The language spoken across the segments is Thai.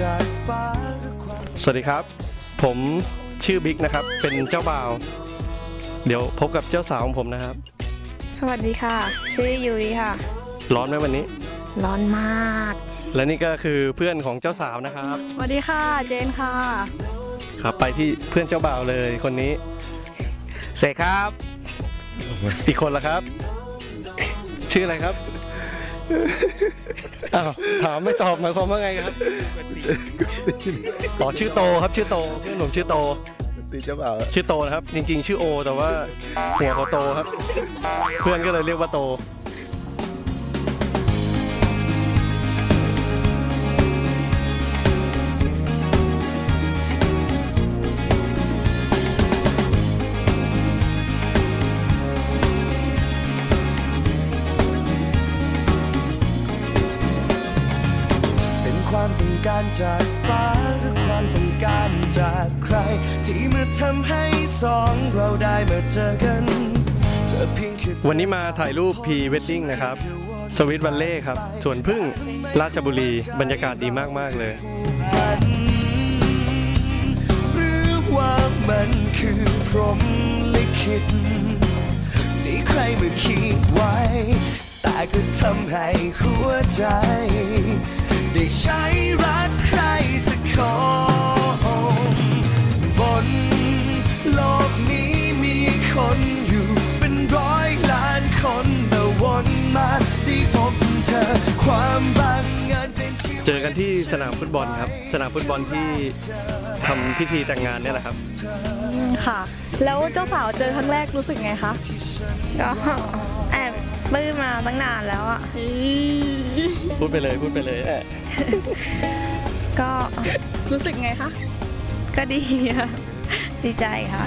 จากฟ้าหรือความสวัสดีครับ ผมชื่อบิ๊กนะครับ เป็นเจ้าบ่าว เดี๋ยวพบกับเจ้าสาวของผมนะครับ สวัสดีค่ะ ชื่อยุ้ยค่ะ ร้อนไหมวันนี้ ร้อนมาก และนี่ก็คือเพื่อนของเจ้าสาวนะครับ สวัสดีค่ะ เจนค่ะ ครับไปที่เพื่อนเจ้าบ่าวเลยคนนี้ เสกครับ อีกคนละครับ ชื่ออะไรครับ อ้าวถามไม่ตอบหมายความว่าไงครับอ๋อชื่อโตครับชื่อโตเพื่อนผมชื่อโต ตีเจ้าบ่าวชื่อโตนะครับ จริง ๆ ชื่อโอ แต่ว่าหัวเขาโตครับ เพื่อนก็เลยเรียกว่าโต จากฟ้าหรือความต้องการจากใคร ที่มาทำให้สองเราได้มาเจอกัน เธอเพียงแค่วันนี้มาถ่ายรูปพรีเวดดิ้งนะครับ สวิตวันเล่ครับสวนพึ่งราชบุรีบรรยากาศดีมาก ๆ เลยมันหรือว่ามันคือพรหมลิขิตที่ใครมาคิดไว้ แต่ก็ทำให้หัวใจ ได้ใช้รักใครสักคนบนโลกนี้มีคนอยู่เป็นร้อยล้านคนแต่วนมาได้พบเธอ ความบังเอิญเป็นชีวิตเจอกันที่สนามฟุตบอลครับ สนามฟุตบอลที่ทำพิธีแต่งงานเนี่ยแหละครับค่ะ แล้วเจ้าสาวเจอครั้งแรกรู้สึกไงคะ ก็แอบปลื้มมาตั้งนานแล้วอะพูดไปเลยพูดไปเลยเอ้ย ก็รู้สึกไงคะ ก็ดีค่ะ ดีใจค่ะ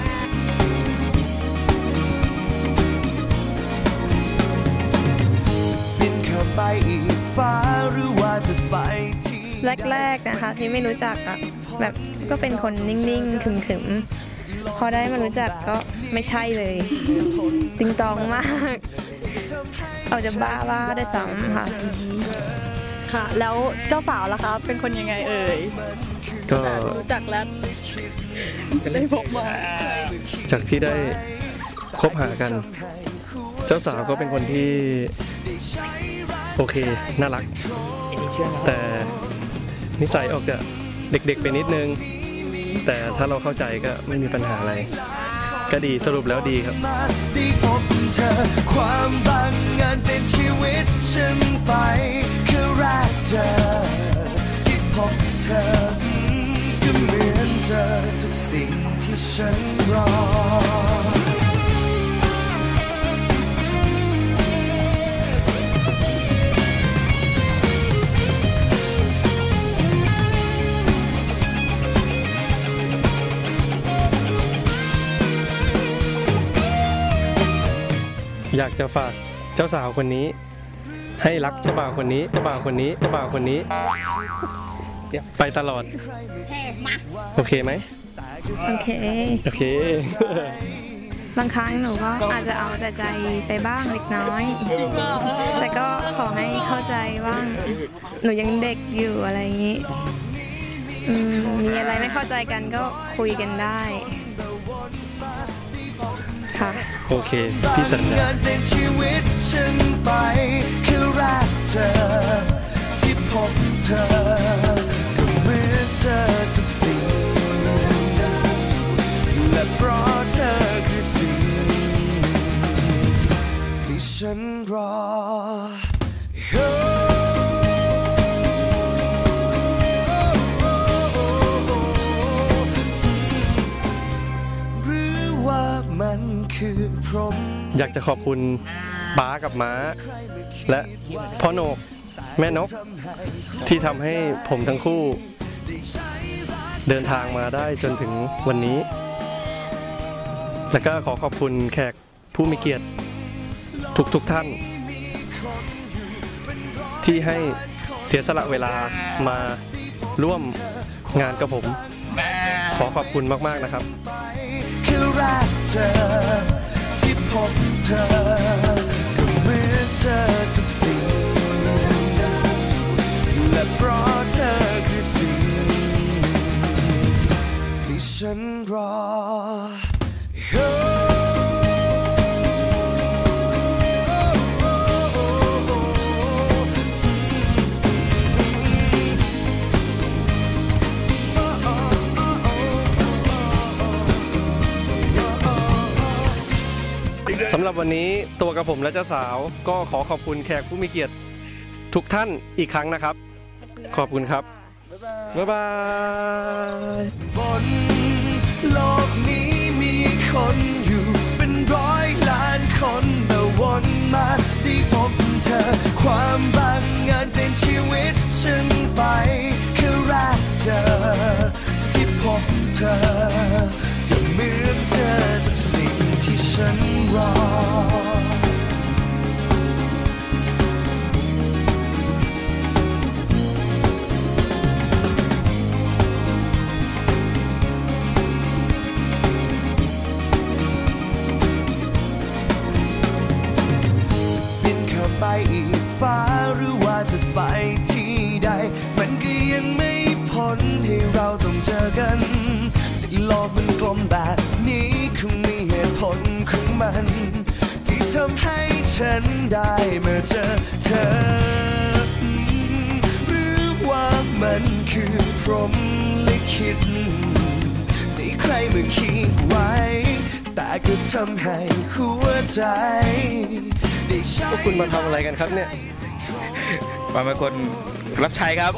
บินเข้าไปอีกฟ้าหรือว่าจะไปที่แรกๆนะคะ ที่ไม่รู้จักอะแบบก็เป็นคนนิ่งๆ ขึมๆ พอได้มารู้จักก็ไม่ใช่เลยติงตองมาก เอาจะบ้าบ้าได้วยซ้ำค่ะ ค่ะ แล้วเจ้าสาวล่ะคะ เป็นคนยังไงเอ่ยก็รู้จักแล้วได้พบมา จากที่ได้คบหากัน เจ้าสาวก็เป็นคนที่ โอเค น่ารัก แต่นิสัยออกจะเด็กๆไปนิดนึง แต่ถ้าเราเข้าใจก็ไม่มีปัญหาอะไร ก็ดีสรุปแล้วดีครับ ได้พบเธอ ความบังเอิญเป็นชีวิตฉันไป คือแรกเจอ ที่พบเธอก็เหมือนเจอทุกสิ่งที่ฉันรอ อยากจะฝากเจ้าสาวคนนี้ ให้รักเจ้าบ่าวคนนี้เจ้าบ่าวคนนี้เจ้าบ่าวคนนี้ไปตลอดโอเคไหมโอเค โอเค บางครั้งหนูก็อาจจะเอาแต่ใจไปบ้างเล็กน้อย แต่ก็ขอให้เข้าใจว่าหนูยังเด็กอยู่อะไรอย่างนี้อืมมีอะไรไม่เข้าใจกันก็คุยกันได้ ค่ะ โอเค พี่สัญญาเงินเป็นชีวิตฉันไปคือแรกเจอที่พบเธอก็เหมือนเจอทุกสิ่งและเพราะเธอคือสิ่งที่ฉันรอ มันคือพรหมอยากจะขอบคุณป้ากับม้า และพ่อโหนกแม่นก ที่ทำให้ผมทั้งคู่ เดินทางมาได้จนถึงวันนี้ แล้วก็ขอขอบคุณแขกผู้มีเกียรติทุกทุกๆท่าน ที่ให้เสียสละเวลามาร่วมงานกับผม ขอขอบคุณมาก ๆ นะครับคือ แรกเธอ ที่พบเธอ ก็เหมือนเธอทุกสิ่ง และเพราะเธอคือสิ่ง ที่ฉันรอ วันนี้ตัวกับผมและเจ้าสาวก็ขอขอบคุณแขกผู้มีเกียรติทุกท่านอีกครั้งนะครับ ขอบคุณครับ บ๊ายบายบนโลกนี้มีคนอยู่เป็นร้อยล้านคนแต่วนมาได้พบเธอ ความบังเอิญเป็นชีวิตฉันไปแค่แรกเจอที่พบเธอ ด มันก็ยังไม่พ้นให้เราต้องเจอกันสิ่โลกมันกลมแบบนี้คงมีเหตุผลของมัน ที่ทำให้ฉันได้มาเจอเธอ หรือว่ามันคือพรหมลิขิตที่ใครมาคิดไว้ แต่ก็ทำให้หัวใจได้ใช้ พวกคุณมาทำอะไรกันครับเนี่ยมาเป็นคน รับใช้ครับ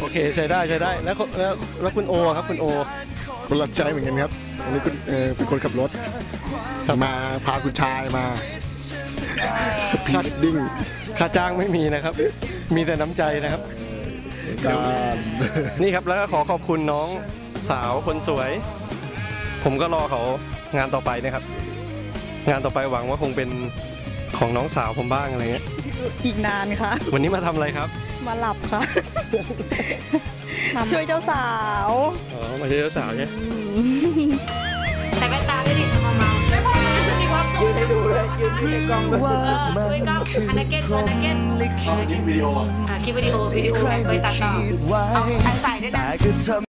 โอเคใช้ได้ใช้ได้แล้วคนแล้วแล้วคุณโอครับคุณโอ คนรับใช้เหมือนกันครับอันนี้คุณเออเป็นคนขับรถมาพาคุณชายมาพีดดิ้งค่าจ้างไม่มีนะครับ มีแต่น้ำใจนะครับ การนี่ครับแล้วก็ขอขอบคุณน้องสาวคนสวย ผมก็รอเขางานต่อไปนะครับ งานต่อไปหวังว่าคงเป็นของน้องสาวผมบ้างอะไรเงี้ย อีกนานค่ะ วันนี้มาทำอะไรครับ มาหลับค่ะ ช่วยเจ้าสาว อ๋อ มาช่วยเจ้าสาวใช่ไหมใส่แว่นตาด้วยดิเมาๆไม่พอจะมีความสุขหรือว่ามันคือพรหมลิขิตอะคลิปวิดีโอวิที่ดีโอใครไปไม่ตัดต่อคิดไว้เอาใส่ด้วยนะแต่ก็ทำ